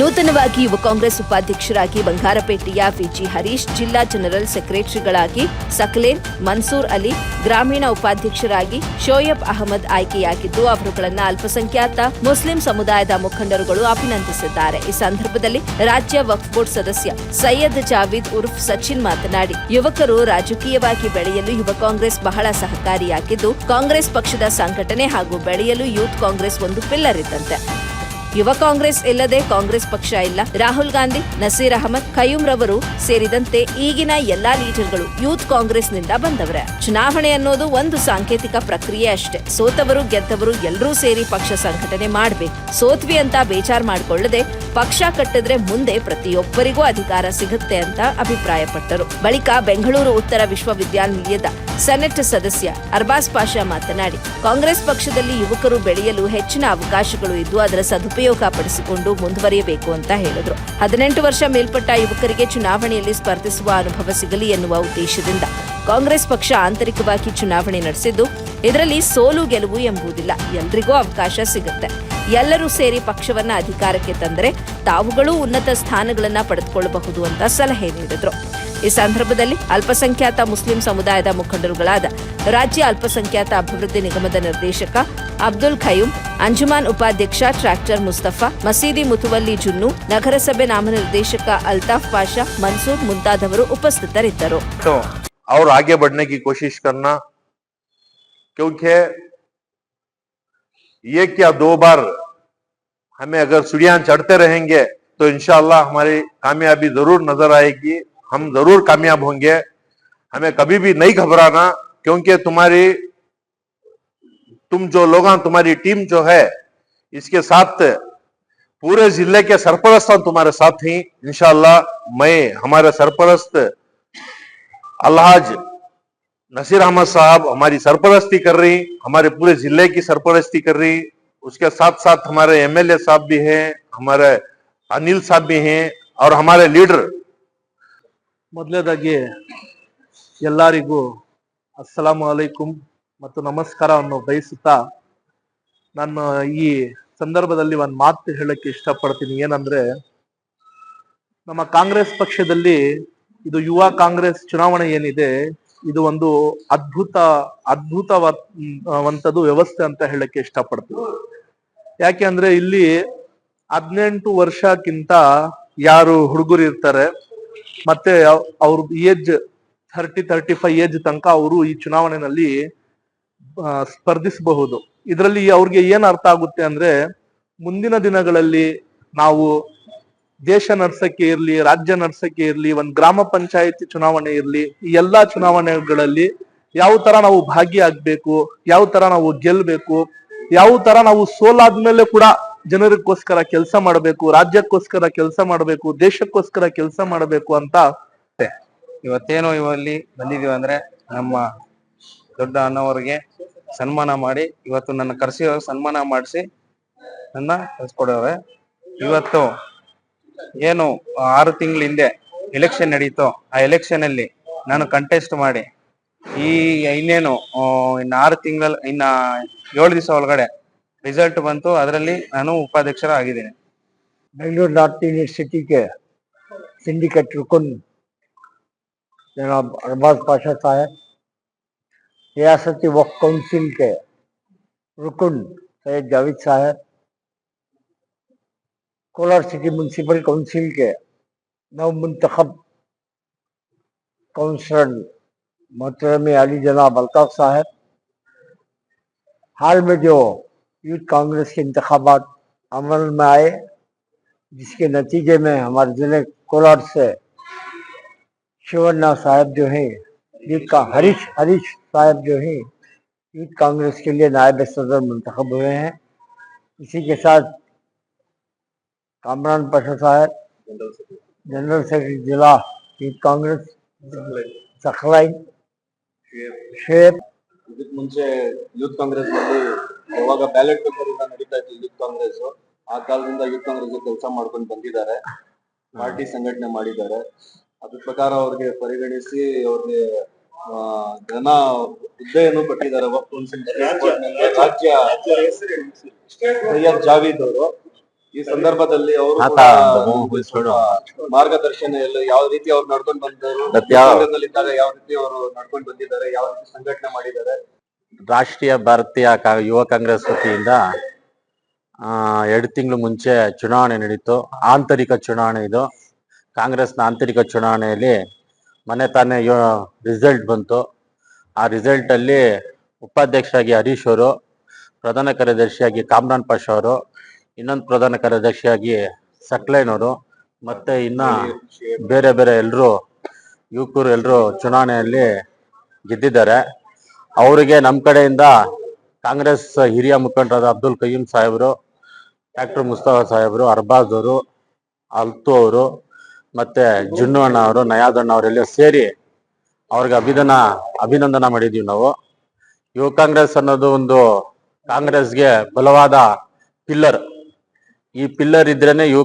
ನೂತನವಾಗಿ ಯುವ ಕಾಂಗ್ರೆಸ್ ಉಪಾಧ್ಯಕ್ಷರಾಗಿ ಬಂಗಾರಪೇಟೆಯ ವಿಜಿ ಹರೀಶ್, ಜಿಲ್ಲಾ ಜನರಲ್ ಸೆಕ್ರೆಟರಿಗಳಾಗಿ ಸಕ್ಲೇನ್, ಮನ್ಸೂರ್ ಅಲಿ, ಗ್ರಾಮೀಣ ಉಪಾಧ್ಯಕ್ಷರಾಗಿ ಶೋಯಬ್ ಅಹಮದ್ ಆಯ್ಕೆಯಾಗಿದ್ದು, ಅವರುಗಳನ್ನು ಅಲ್ಪಸಂಖ್ಯಾತ ಮುಸ್ಲಿಂ ಸಮುದಾಯದ ಮುಖಂಡರುಗಳು ಅಭಿನಂದಿಸಿದ್ದಾರೆ. ಈ ಸಂದರ್ಭದಲ್ಲಿ ರಾಜ್ಯ ವಕ್ಫ್ ಬೋರ್ಡ್ ಸದಸ್ಯ ಸೈಯದ್ ಜಾವೀದ್ ಉರ್ಫ್ ಸಚಿನ್ ಮಾತನಾಡಿ, ಯುವಕರು ರಾಜಕೀಯವಾಗಿ ಬೆಳೆಯಲು ಯುವ ಕಾಂಗ್ರೆಸ್ ಬಹಳ ಸಹಕಾರಿಯಾಗಿದ್ದು, ಕಾಂಗ್ರೆಸ್ ಪಕ್ಷದ ಸಂಘಟನೆ ಹಾಗೂ ಬೆಳೆಯಲು ಯೂತ್ ಕಾಂಗ್ರೆಸ್ ಒಂದು ಪಿಲ್ಲರ್ ಇದ್ದಂತೆ. ಯುವ ಕಾಂಗ್ರೆಸ್ ಇಲ್ಲದೆ ಕಾಂಗ್ರೆಸ್ ಪಕ್ಷ ಇಲ್ಲ. ರಾಹುಲ್ ಗಾಂಧಿ, ನಸೀರ್ ಅಹಮದ್, ಖಯೂಂ ರವರು ಸೇರಿದಂತೆ ಈಗಿನ ಎಲ್ಲಾ ಲೀಡರ್ಗಳು ಯೂತ್ ಕಾಂಗ್ರೆಸ್ನಿಂದ ಬಂದವರೇ. ಚುನಾವಣೆ ಅನ್ನೋದು ಒಂದು ಸಾಂಕೇತಿಕ ಪ್ರಕ್ರಿಯೆ ಅಷ್ಟೇ. ಸೋತವರು, ಗೆದ್ದವರು ಎಲ್ಲರೂ ಸೇರಿ ಪಕ್ಷ ಸಂಘಟನೆ ಮಾಡ್ಬೇಕು. ಸೋತ್ವಿ ಅಂತ ಬೇಜಾರ್ ಮಾಡಿಕೊಳ್ಳದೆ ಪಕ್ಷ ಕಟ್ಟಿದ್ರೆ ಮುಂದೆ ಪ್ರತಿಯೊಬ್ಬರಿಗೂ ಅಧಿಕಾರ ಸಿಗುತ್ತೆ ಅಂತ ಅಭಿಪ್ರಾಯಪಟ್ಟರು. ಬಳಿಕ ಬೆಂಗಳೂರು ಉತ್ತರ ವಿಶ್ವವಿದ್ಯಾನಿಲಯದ ಸೆನೆಟ್ ಸದಸ್ಯ ಅರ್ಬಾಸ್ ಪಾಷಾ ಮಾತನಾಡಿ, ಕಾಂಗ್ರೆಸ್ ಪಕ್ಷದಲ್ಲಿ ಯುವಕರು ಬೆಳೆಯಲು ಹೆಚ್ಚಿನ ಅವಕಾಶಗಳು ಇದ್ದು ಅದರ ಸದುಪಯೋಗ ಪಡಿಸಿಕೊಂಡು ಮುಂದುವರಿಯಬೇಕು ಅಂತ ಹೇಳಿದ್ರು. ಹದಿನೆಂಟು ವರ್ಷ ಮೇಲ್ಪಟ್ಟ ಯುವಕರಿಗೆ ಚುನಾವಣೆಯಲ್ಲಿ ಸ್ಪರ್ಧಿಸುವ ಅನುಭವ ಸಿಗಲಿ ಎನ್ನುವ ಉದ್ದೇಶದಿಂದ ಕಾಂಗ್ರೆಸ್ ಪಕ್ಷ ಆಂತರಿಕವಾಗಿ ಚುನಾವಣೆ ನಡೆಸಿದ್ದು, ಇದರಲ್ಲಿ ಸೋಲು ಗೆಲುವು ಎಂಬುದಿಲ್ಲ, ಎಲ್ರಿಗೂ ಅವಕಾಶ ಸಿಗುತ್ತೆ. ಎಲ್ಲರೂ ಸೇರಿ ಪಕ್ಷವನ್ನ ಅಧಿಕಾರಕ್ಕೆ ತಂದರೆ ತಾವುಗಳೂ ಉನ್ನತ ಸ್ಥಾನಗಳನ್ನ ಪಡೆದುಕೊಳ್ಳಬಹುದು ಅಂತ ಸಲಹೆ ನೀಡಿದ್ರು. ಈ ಸಂದರ್ಭದಲ್ಲಿ ಅಲ್ಪಸಂಖ್ಯಾತ ಮುಸ್ಲಿಂ ಸಮುದಾಯದ ಮುಖಂಡರುಗಳಾದ ರಾಜ್ಯ ಅಲ್ಪಸಂಖ್ಯಾತ ಅಭಿವೃದ್ಧಿ ನಿಗಮದ ನಿರ್ದೇಶಕ ಅಬ್ದುಲ್ ಖಯೂಂ ಅಂಜುಮಾನ್ ಉಪಾಧ್ಯಕ್ಷ ಟ್ರ್ಯಾಕ್ಟರ್ ಮುಸ್ತಫಾ ಮಸೀದಿ ಮುತುವಲ್ಲಿ ಜುನ್ನು ನಗರಸಭೆ ನಾಮನಿರ್ದೇಶಕ ಅಲ್ತಾಫ್ ಪಾಷಾ ಮನ್ಸೂರ್ ಮುಂತಾದವರು ಉಪಸ್ಥಿತರಿದ್ದರು तो और आगे बढ़ने की कोशिश करना क्योंकि एक या दो बार हमें अगर सीढ़ियां चढ़ते रहेंगे तो इंशाल्लाह हमारी कामयाबी जरूर नजर आएगी हम ज़रूर कामयाब होंगे। हमें कभी भी नहीं घबराना, क्योंकि तुम्हारी, तुम जो लोग, तुम्हारी टीम जो है, इसके साथ, पूरे ज़िले के सरपरस्त तुम्हारे साथ ही। इंशाल्लाह, मैं, हमारे सरपरस्त, अलहाज नसीर अहमद साहब हमारी सरपरस्ती कर रही, हमारे पूरे ज़िले की सरपरस्ती कर रही, उसके साथ साथ हमारे एमएलए साहब भी हैं, हमारे अनिल साहब भी हैं, और हमारे लीडर ಮೊದಲನೇದಾಗಿ ಎಲ್ಲರಿಗೂ ಅಸ್ಸಲಾಮು ಅಲೈಕುಂ ಮತ್ತು ನಮಸ್ಕಾರವನ್ನು ಬಯಸುತ್ತಾ ನಾನು ಈ ಸಂದರ್ಭದಲ್ಲಿ ಒಂದು ಮಾತು ಹೇಳಕ್ಕೆ ಇಷ್ಟಪಡ್ತೀನಿ. ಏನಂದ್ರೆ, ನಮ್ಮ ಕಾಂಗ್ರೆಸ್ ಪಕ್ಷದಲ್ಲಿ ಇದು ಯುವ ಕಾಂಗ್ರೆಸ್ ಚುನಾವಣೆ ಏನಿದೆ, ಇದು ಒಂದು ಅದ್ಭುತ, ಅದ್ಭುತವಂತದ್ದು ವ್ಯವಸ್ಥೆ ಅಂತ ಹೇಳಕ್ಕೆ ಇಷ್ಟಪಡ್ತೀನಿ. ಯಾಕೆ ಅಂದ್ರೆ ಇಲ್ಲಿ ಹದಿನೆಂಟು ವರ್ಷಕ್ಕಿಂತ ಯಾರು ಹುಡುಗರು ಇರ್ತಾರೆ ಮತ್ತೆ ಅವ್- ಅವ್ರ age thirty thirty five age ತನಕ ಅವರು ಈ ಚುನಾವಣೆಯಲ್ಲಿ ಸ್ಪರ್ಧಿಸಬಹುದು. ಇದರಲ್ಲಿ ಅವ್ರಿಗೆ ಏನ್ ಅರ್ಥ ಆಗುತ್ತೆ ಅಂದ್ರೆ, ಮುಂದಿನ ದಿನಗಳಲ್ಲಿ ನಾವು ದೇಶ ನಡ್ಸಕ್ಕೆ ಇರ್ಲಿ, ರಾಜ್ಯ ನಡ್ಸಕ್ಕೆ ಇರ್ಲಿ, ಒಂದ್ ಗ್ರಾಮ ಪಂಚಾಯತಿ ಚುನಾವಣೆ ಇರ್ಲಿ, ಈ ಎಲ್ಲಾ ಚುನಾವಣೆಗಳಲ್ಲಿ ಯಾವ ತರ ನಾವು ಭಾಗಿಯಾಗಬೇಕು, ಯಾವ ತರ ನಾವು ಗೆಲ್ಬೇಕು, ಯಾವ ತರ ನಾವು ಸೋಲಾದ್ಮೇಲೆ ಕೂಡ ಜನರಿಗೋಸ್ಕರ ಕೆಲಸ ಮಾಡಬೇಕು, ರಾಜ್ಯಕ್ಕೋಸ್ಕರ ಕೆಲಸ ಮಾಡಬೇಕು, ದೇಶಕ್ಕೋಸ್ಕರ ಕೆಲಸ ಮಾಡಬೇಕು ಅಂತ ಇವತ್ತೇನು ಇವಲ್ಲಿ ಬಂದಿದೀವಿ ಅಂದ್ರೆ ನಮ್ಮ ದೊಡ್ಡ ಅಣ್ಣವರಿಗೆ ಸನ್ಮಾನ ಮಾಡಿ, ಇವತ್ತು ನನ್ನ ಕರೆಸಿ ಸನ್ಮಾನ ಮಾಡಿಸಿ ನನ್ನ ಕಳ್ಸ್ಕೊಡವ್ರೆ ಇವತ್ತು ಏನು ಆರು ತಿಂಗಳ ಹಿಂದೆ ಎಲೆಕ್ಷನ್ ನಡೀತೋ, ಆ ಎಲೆಕ್ಷನ್ ಅಲ್ಲಿ ನಾನು ಕಂಟೆಸ್ಟ್ ಮಾಡಿ, ಈ ಇನ್ನೇನು ಇನ್ನು ಇನ್ನ ಆರು ತಿಂಗಳ ಇನ್ನ ಏಳು ದಿವಸ ಒಳಗಡೆ ರಿಸಲ್ಟ್ ಬಂತು ಅದರಲ್ಲಿ ನಾನು ಉಪಾಧ್ಯಕ್ಷರ ಆಗಿದ್ದೀನಿ बेंगलुरु नॉर्थ यूनिवर्सिटी के सिंडिकेट रुकन जनाब अरबाज पाशा साहब रियासती वक्फ काउंसिल के रुकन सैयद जावेद साहब कोलार सिटी म्यूनसिपल काउंसिल के नव मुंतखब काउंसलर मोहतरम अली जनाब अल्ताफ साहब हाल में जो यूथ कांग्रेस के इंतबात अमल में आए, जिसके नतीजे में हमारे ज़िले कोलार से शिवन्ना साहब जो हैं, यूथ का हरीश हरीश साहब जो हैं, यूथ कांग्रेस के लिए नायब सदर मंतखब हुए हैं। इसी के साथ कामरान पशा साहब, जनरल सेक्रेटरी जिला यूथ कांग्रेस, सखलाई, शेब यूथ कांग्रेस ಯಾವಾಗ ಬ್ಯಾಲೆಟ್ ಪೇಪರ್ ಇಂದ ನಡೀತಾ ಇತ್ತು ಯೂತ್ ಕಾಂಗ್ರೆಸ್. ಆ ಕಾಲದಿಂದ ಯೂತ್ ಕಾಂಗ್ರೆಸ್ ಕೆಲಸ ಮಾಡ್ಕೊಂಡು ಬಂದಿದ್ದಾರೆ. ಪಾರ್ಟಿ ಸಂಘಟನೆ ಮಾಡಿದ್ದಾರೆ. ಅದ್ರ ಪ್ರಕಾರ ಅವ್ರಿಗೆ ಪರಿಗಣಿಸಿ ಅವ್ರಿಗೆ ಜನ ಹುದ್ದೆಯನ್ನು ಕೊಟ್ಟಿದ್ದಾರೆ. ರಾಜ್ಯ ಸೈಯದ್ ಜಾವೀದ್ ಅವರು. ಈ ಸಂದರ್ಭದಲ್ಲಿ ಅವರು ಮಾರ್ಗದರ್ಶನ ಎಲ್ಲ ಯಾವ ರೀತಿ ಅವ್ರು ನಡ್ಕೊಂಡು ಬಂದಿದ್ದಾರೆ ಯಾವ ರೀತಿ ಅವರು ನಡ್ಕೊಂಡು ಬಂದಿದ್ದಾರೆ ಯಾವ ರೀತಿ ಸಂಘಟನೆ ಮಾಡಿದ್ದಾರೆ. ರಾಷ್ಟ್ರೀಯ ಭಾರತೀಯ ಯುವ ಕಾಂಗ್ರೆಸ್ ವತಿಯಿಂದ ಎರಡು ತಿಂಗಳು ಮುಂಚೆ ಚುನಾವಣೆ ನಡೀತು. ಆಂತರಿಕ ಚುನಾವಣೆ ಇದು. ಕಾಂಗ್ರೆಸ್ನ ಆಂತರಿಕ ಚುನಾವಣೆಯಲ್ಲಿ ಮನೆ ತಾನೇ ರಿಸಲ್ಟ್ ಬಂತು. ಆ ರಿಸಲ್ಟಲ್ಲಿ ಉಪಾಧ್ಯಕ್ಷರಾಗಿ ಹರೀಶ್ ಅವರು, ಪ್ರಧಾನ ಕಾರ್ಯದರ್ಶಿಯಾಗಿ ಕಾಮ್ರಾನ್ ಪಾಷ ಅವರು, ಇನ್ನೊಂದು ಪ್ರಧಾನ ಕಾರ್ಯದರ್ಶಿಯಾಗಿ ಸಕ್ಲೇನವರು ಮತ್ತೆ ಇನ್ನ ಬೇರೆ ಬೇರೆ ಎಲ್ಲರೂ, ಯುವಕರು ಎಲ್ಲರೂ ಚುನಾವಣೆಯಲ್ಲಿ ಗೆದ್ದಿದ್ದಾರೆ. ಅವರಿಗೆ ನಮ್ಮ ಕಡೆಯಿಂದ ಕಾಂಗ್ರೆಸ್ ಹಿರಿಯ ಮುಖಂಡರಾದ ಅಬ್ದುಲ್ ಕಯೀಂ ಸಾಹೇಬರು, ಡಾಕ್ಟರ್ ಮುಸ್ತಫಾ ಸಾಹೇಬರು ಅರ್ಬಾಜ್ ಅವರು ಅಲ್ತು ಅವರು, ಮತ್ತೆ ಜುನ್ನು ಅಣ್ಣ ಅವರು ನಯಾದ್ ಅಣ್ಣ ಅವರೆಲ್ಲ ಸೇರಿ ಅವ್ರಿಗೆ ಅಭಿನಂದನ ಅಭಿನಂದನ ಮಾಡಿದೀವಿ ನಾವು. ಯುವ ಕಾಂಗ್ರೆಸ್ ಅನ್ನೋದು ಒಂದು ಕಾಂಗ್ರೆಸ್ಗೆ ಬಲವಾದ ಪಿಲ್ಲರ್. ಈ ಪಿಲ್ಲರ್ ಇದ್ರೇನೆ ಯುವ